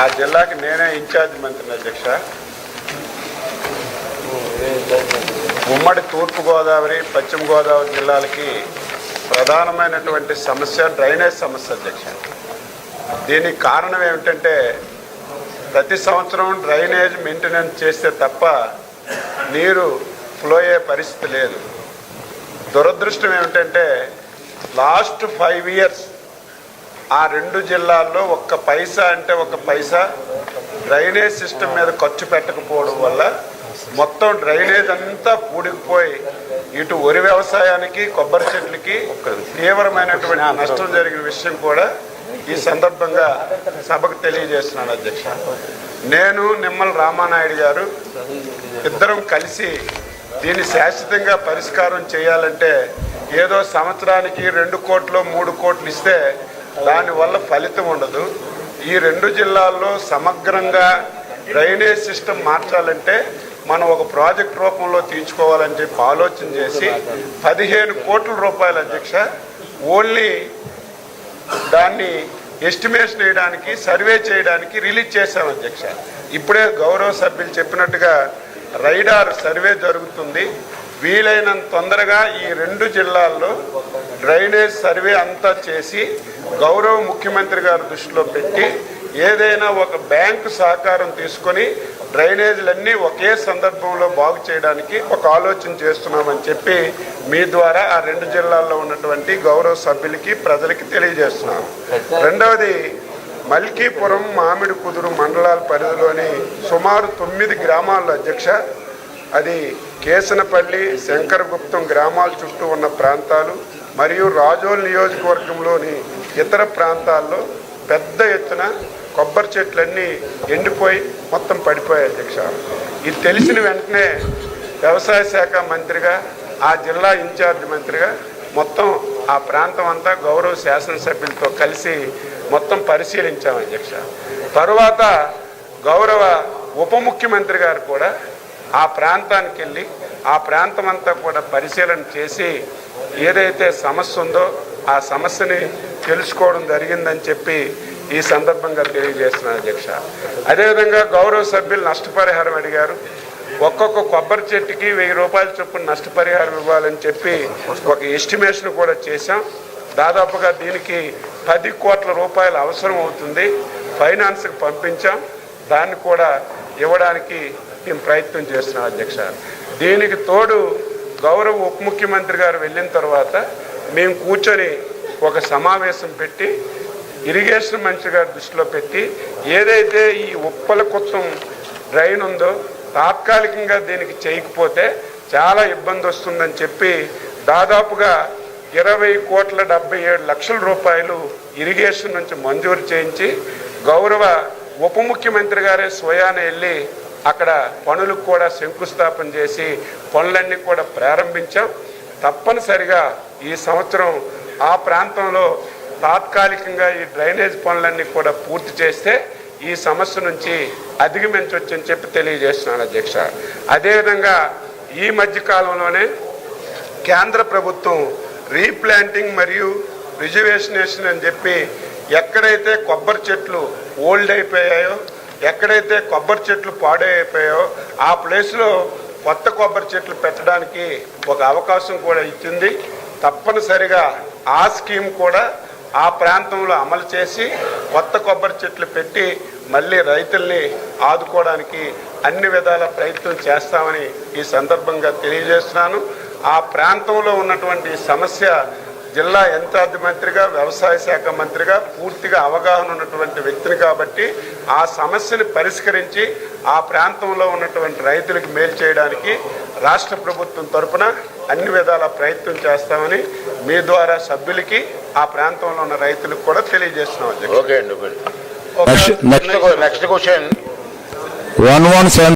ఆ జిల్లాకి నేనే ఇన్ఛార్జ్ మంత్రిని అధ్యక్ష. ఉమ్మడి తూర్పుగోదావరి పశ్చిమ గోదావరి జిల్లాలకి ప్రధానమైనటువంటి సమస్య డ్రైనేజ్ సమస్య అధ్యక్ష. దీనికి కారణం ఏమిటంటే ప్రతి సంవత్సరం డ్రైనేజ్ మెయింటెనెన్స్ చేస్తే తప్ప నీరు ఫ్లో అయ్యే పరిస్థితి లేదు. దురదృష్టం ఏమిటంటే లాస్ట్ ఫైవ్ ఇయర్స్ ఆ రెండు జిల్లాల్లో ఒక్క పైసా అంటే ఒక పైసా డ్రైనేజ్ సిస్టమ్ మీద ఖర్చు పెట్టకపోవడం వల్ల మొత్తం డ్రైనేజ్ అంతా పూడికిపోయి ఇటు వరి వ్యవసాయానికి కొబ్బరి చెట్లకి తీవ్రమైనటువంటి నష్టం జరిగిన విషయం కూడా ఈ సందర్భంగా సభకు తెలియజేస్తున్నాను అధ్యక్ష. నేను నిమ్మల రామానాయుడు గారు ఇద్దరం కలిసి దీన్ని శాశ్వతంగా పరిష్కారం చేయాలంటే ఏదో సంవత్సరానికి రెండు కోట్లు మూడు కోట్లు ఇస్తే దానివల్ల ఫలితం ఉండదు. ఈ రెండు జిల్లాల్లో సమగ్రంగా డ్రైనేజ్ సిస్టమ్ మార్చాలంటే మనం ఒక ప్రాజెక్ట్ రూపంలో తీర్చుకోవాలని చెప్పి ఆలోచన చేసి పదిహేను కోట్ల రూపాయల అధ్యక్ష ఓన్లీ దాన్ని ఎస్టిమేషన్ వేయడానికి సర్వే చేయడానికి రిలీజ్ చేశాం అధ్యక్ష. ఇప్పుడే గౌరవ సభ్యులు చెప్పినట్టుగా రైడార్ సర్వే జరుగుతుంది. వీలైనంత తొందరగా ఈ రెండు జిల్లాల్లో డ్రైనేజ్ సర్వే అంతా చేసి గౌరవ ముఖ్యమంత్రి గారి దృష్టిలో పెట్టి ఏదైనా ఒక బ్యాంకు సహకారం తీసుకొని డ్రైనేజీలన్నీ ఒకే సందర్భంలో బాగు చేయడానికి ఒక ఆలోచన చేస్తున్నామని చెప్పి మీ ద్వారా ఆ రెండు జిల్లాల్లో ఉన్నటువంటి గౌరవ సభ్యులకి ప్రజలకి తెలియజేస్తున్నాము రెండవది మల్కీపురం మామిడి కుదురు మండలాల పరిధిలోని సుమారు తొమ్మిది గ్రామాల అధ్యక్ష అది కేసనపల్లి శంకరగుప్తం గ్రామాల చుట్టూ ఉన్న ప్రాంతాలు మరియు రాజోల్ నియోజకవర్గంలోని ఇతర ప్రాంతాల్లో పెద్ద ఎత్తున కొబ్బరి చెట్లన్నీ ఎండిపోయి మొత్తం పడిపోయాయి అధ్యక్ష. ఇది తెలిసిన వెంటనే వ్యవసాయ శాఖ మంత్రిగా ఆ జిల్లా ఇన్ఛార్జ్ మంత్రిగా మొత్తం ఆ ప్రాంతం అంతా గౌరవ శాసనసభ్యులతో కలిసి మొత్తం పరిశీలించాం అధ్యక్ష. తరువాత గౌరవ ఉప ముఖ్యమంత్రి గారు కూడా ఆ ప్రాంతానికి వెళ్ళి ఆ ప్రాంతం అంతా కూడా పరిశీలన చేసి ఏదైతే సమస్య ఉందో ఆ సమస్యని తెలుసుకోవడం జరిగిందని చెప్పి ఈ సందర్భంగా తెలియజేస్తున్నాను అధ్యక్ష. అదేవిధంగా గౌరవ సభ్యులు నష్టపరిహారం అడిగారు. ఒక్కొక్క కొబ్బరి చెట్టుకి వెయ్యి రూపాయల చొప్పున నష్టపరిహారం ఇవ్వాలని చెప్పి ఒక ఎస్టిమేషన్ కూడా చేశాం. దాదాపుగా దీనికి పది కోట్ల రూపాయలు అవసరం అవుతుంది. ఫైనాన్స్కి పంపించాం. దాన్ని కూడా ఇవ్వడానికి మేము ప్రయత్నం చేస్తున్నాం అధ్యక్ష. దీనికి తోడు గౌరవ ఉప ముఖ్యమంత్రి గారు వెళ్ళిన తర్వాత మేము కూర్చొని ఒక సమావేశం పెట్టి ఇరిగేషన్ మంత్రి గారి దృష్టిలో పెట్టి ఏదైతే ఈ ఉప్పల కొత్తం డ్రైన్ ఉందో తాత్కాలికంగా దీనికి చేయకపోతే చాలా ఇబ్బంది వస్తుందని చెప్పి దాదాపుగా ఇరవై కోట్ల డెబ్బై ఏడు లక్షల రూపాయలు ఇరిగేషన్ నుంచి మంజూరు చేయించి గౌరవ ఉప ముఖ్యమంత్రి గారే స్వయాన వెళ్ళి అక్కడ పనులకు కూడా శంకుస్థాపన చేసి పనులన్నీ కూడా ప్రారంభించాం. తప్పనిసరిగా ఈ సంవత్సరం ఆ ప్రాంతంలో తాత్కాలికంగా ఈ డ్రైనేజ్ పనులన్నీ కూడా పూర్తి చేస్తే ఈ సమస్య నుంచి అధిగమించవచ్చని చెప్పి తెలియజేస్తున్నాను అధ్యక్ష. అదేవిధంగా ఈ మధ్య కాలంలోనే కేంద్ర ప్రభుత్వం రీప్లాంటింగ్ మరియు రిజర్వేషనేషన్ అని చెప్పి ఎక్కడైతే కొబ్బరి చెట్లు ఓల్డ్ అయిపోయాయో ఎక్కడైతే కొబ్బరి చెట్లు పాడైపోయాయో ఆ ప్లేస్లో కొత్త కొబ్బరి చెట్లు పెట్టడానికి ఒక అవకాశం కూడా ఇచ్చింది. తప్పనిసరిగా ఆ స్కీమ్ కూడా ఆ ప్రాంతంలో అమలు చేసి కొత్త కొబ్బరి చెట్లు పెట్టి మళ్ళీ రైతుల్ని ఆదుకోవడానికి అన్ని విధాల ప్రయత్నం చేస్తామని ఈ సందర్భంగా తెలియజేస్తున్నాను. ఆ ప్రాంతంలో ఉన్నటువంటి సమస్య జిల్లా ఇన్ఛార్జ్ మంత్రిగా వ్యవసాయ శాఖ మంత్రిగా పూర్తిగా అవగాహన ఉన్నటువంటి వ్యక్తిని కాబట్టి ఆ సమస్యని పరిష్కరించి ఆ ప్రాంతంలో ఉన్నటువంటి రైతులకు మేలు చేయడానికి రాష్ట్ర ప్రభుత్వం తరపున అన్ని విధాల ప్రయత్నం చేస్తామని మీ ద్వారా సభ్యులకి ఆ ప్రాంతంలో ఉన్న రైతులకు కూడా తెలియజేస్తున్నాం. ఓకే అండి నెక్స్ట్ క్వశ్చన్